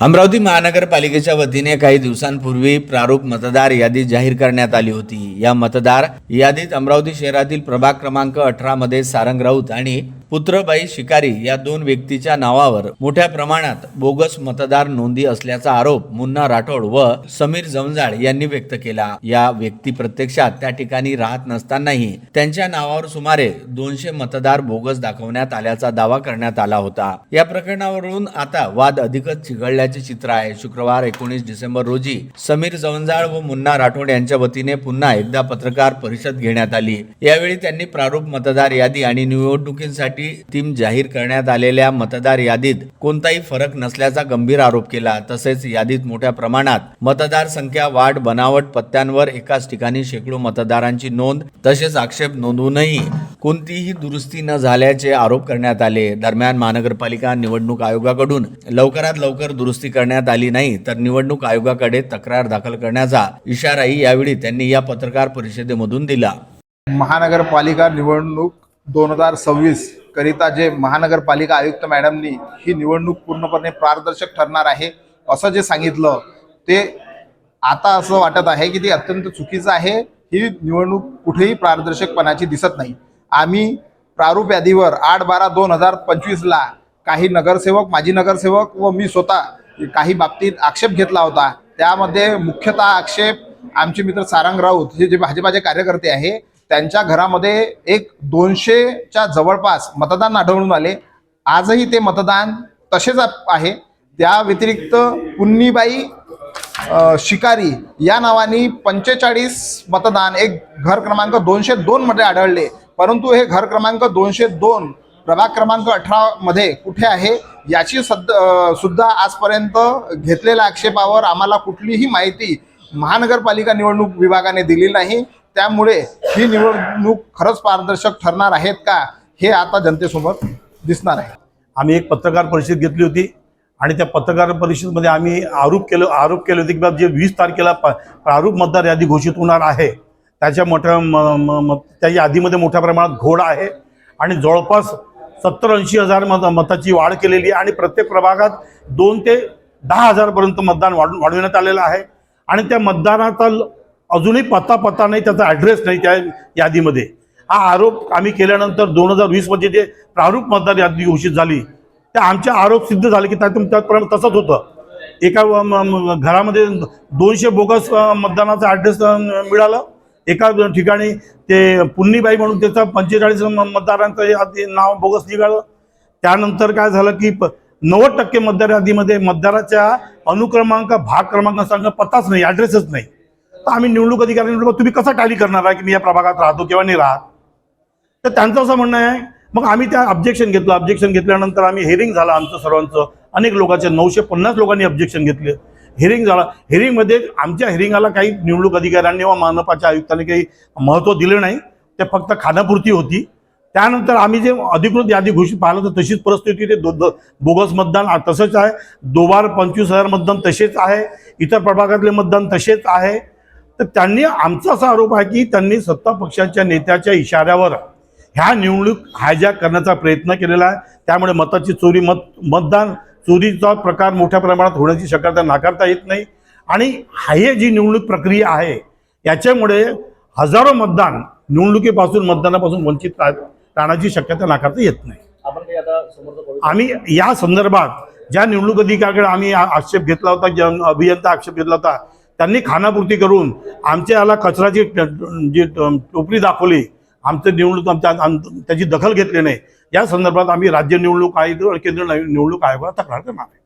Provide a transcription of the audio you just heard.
अमरावती महानगरपालिकेच्या वतीने काही दिवसांपूर्वी प्रारूप मतदार यादी जाहीर करण्यात आली होती. या मतदार यादीत अमरावती शहरातील प्रभाग क्रमांक अठरामध्ये सारंग राऊत आणि पुत्रबाई शिकारी या दोन व्यक्तीच्या नावावर मोठ्या प्रमाणात बोगस मतदार नोंदी असल्याचा आरोप मुन्ना राठोड व समीर जमजाळ यांनी व्यक्त केला. या व्यक्ती प्रत्यक्षात त्या ठिकाणी राहत नसतानाही त्यांच्या नावावर सुमारे दोनशे मतदार बोगस दाखवण्यात आल्याचा दावा करण्यात आला होता. या प्रकरणावरून आता वाद अधिकच चिघळल्याचे चित्र आहे. शुक्रवार एकोणीस डिसेंबर रोजी समीर जवंजाळ व मुन्ना राठोड यांच्या वतीने पुन्हा एकदा पत्रकार परिषद घेण्यात आली. यावेळी त्यांनी प्रारूप मतदार यादी आणि निवडणुकीसाठी टीम जाहीर करण्यात आलेल्या मतदार यादीत कोणताही फरक नसल्याचा गंभीर आरोप केला. तसेच यादीत मोठ्या प्रमाणात मतदार संख्या वाढ बनावट पत्त्यांवर एकाच ठिकाणी शेकडो मतदारांची नोंद तसेच आक्षेप नोंदवूनही कोणतीही दुरुस्ती न झाल्याचे आरोप करण्यात आले. दरम्यान महानगरपालिका निवडणूक आयोगाकडून लवकरात लवकर दुरुस्ती करण्यात आली नाही तर निवडणूक आयोगाकडे तक्रार दाखल करण्याचा इशाराही यावेळी त्यांनी या पत्रकार परिषदेमधून दिला. महानगरपालिका निवडणूक दोन हजार सव्वीस करिता जे महानगरपालिका आयुक्त मॅडमनी ही निवडणूक पूर्णपणे पारदर्शक ठरणार आहे असं जे सांगितलं ते आता असं वाटत आहे की ते अत्यंत चुकीचं आहे. ही निवडणूक कुठेही पारदर्शकपणाची दिसत नाही. आम्ही प्रारूप यादीवर आठ बारा दोन हजार पंचवीसला काही नगरसेवक माजी नगरसेवक व मी स्वतः काही बाबतीत आक्षेप घेतला होता. त्यामध्ये मुख्यतः आक्षेप आमचे मित्र सारंग राऊत हे जे भाजपाचे कार्यकर्ते आहे त्यांच्या घरामध्ये एक दोनशेच्या जवळपास मतदान आढळून आले. आजही ते मतदान तसेच आहे. त्या व्यतिरिक्त पुन्नीबाई शिकारी या नावाने पंचेचाळीस मतदान एक घर क्रमांक दोनशे दोनमध्ये आढळले. परंतु हे घर क्रमांक दोनशे दोन प्रभाग क्रमांक अठरामध्ये कुठे आहे याची सद सुद्धा आजपर्यंत घेतलेल्या आक्षेपावर आम्हाला कुठलीही माहिती महानगरपालिका निवडणूक विभागाने दिली नाही. त्यामुळे ही निवडणूक खरंच पारदर्शक ठरणार आहेत का हे आता जनतेसमोर दिसणार आहे. आम्ही एक पत्रकार परिषद घेतली होती आणि त्या पत्रकार परिषदेमध्ये आम्ही आरोप केलं आरोप केले होते की बाबा जे वीस तारखेला प प्रारूप मतदार यादी घोषित होणार आहे त्याच्या मोठ्या म म त्या यादीमध्ये मोठ्या प्रमाणात घोड आहे आणि जवळपास सत्तर ऐंशी हजार मत मताची वाढ केलेली आहे आणि प्रत्येक प्रभागात दोन ते दहा हजारपर्यंत मतदान वाढ वाढविण्यात आलेलं आहे. आणि त्या मतदानाचा अजूनही पत्ता पत्ता नाही त्याचा ॲड्रेस नाही त्या यादीमध्ये. हा आरोप आम्ही केल्यानंतर दोन हजार वीसमध्ये जे प्रारूप मतदार यादी घोषित झाली त्या आमचे आरोप सिद्ध झाले की त्यातून त्याप्रमाणे तसंच होतं. एका घरामध्ये दोनशे बोगस मतदानाचा ॲड्रेस मिळालं. एका ठिकाणी ते पुन्नीबाई म्हणून त्याचा पंचेचाळीस मतदारांचं यादी नाव बोगस निघालं. त्यानंतर काय झालं की प- नव्वद टक्के मतदार यादीमध्ये मतदाराच्या अनुक्रमांक भाग क्रमांक पत्ताच नाही ॲड्रेसच नाही. तर आम्ही निवडणूक अधिकारी तुम्ही कसा टॅली करणार आहे की मी या प्रभागात राहतो किंवा नाही राहत? तर त्यांचं असं म्हणणं आहे. मग आम्ही त्या ऑब्जेक्शन घेतलं. ऑब्जेक्शन घेतल्यानंतर आम्ही हेरिंग झालं आमचं सर्वांचं. अनेक लोकांचे नऊशे पन्नास लोकांनी ऑब्जेक्शन घेतले. हेरिंग झाला. हिअरिंगमध्ये आमच्या हिअरिंगाला काही निवडणूक अधिकाऱ्यांनी व मानपाच्या आयुक्तांनी काही महत्त्व दिलं नाही. ते फक्त खानापुरती होती. त्यानंतर आम्ही जे अधिकृत यादी घोषित पाहिलं तर तशीच परिस्थिती ते दो दो- बोगस मतदान तसंच आहे. दोबार पंचवीस हजार मतदान तसेच आहे. इतर प्रभागातले मतदान तसेच आहे. तर त्यांनी आमचा असा आरोप आहे की त्यांनी सत्ता पक्षाच्या नेत्याच्या इशाऱ्यावर ह्या निवडणूक हायजॅक करण्याचा प्रयत्न केलेला आहे. त्यामुळे मताची चोरी मत मतदान चोरीचा प्रकार मोठ्या प्रमाणात होण्याची शक्यता नाकारता येत नाही. आणि हे जी निवडणूक प्रक्रिया आहे याच्यामुळे हजारो मतदान निवडणुकीपासून मतदानापासून वंचित राहण्याची शक्यता नाकारता येत नाही. आम्ही या संदर्भात ज्या निवडणूक अधिकाऱ्याकडे आम्ही आक्षेप घेतला होता अभियंता आक्षेप घेतला होता त्यांनी खानापूर्ती करून आमच्या याला कचराची ट- जी ट- टोपली दाखवली आमचं निवडणूक आमच्या त्याची दखल घेतली नाही. या संदर्भात आम्ही राज्य निवडणूक आयोग आणि केंद्र निवडणूक आयोगाला तक्रार करणार आहे.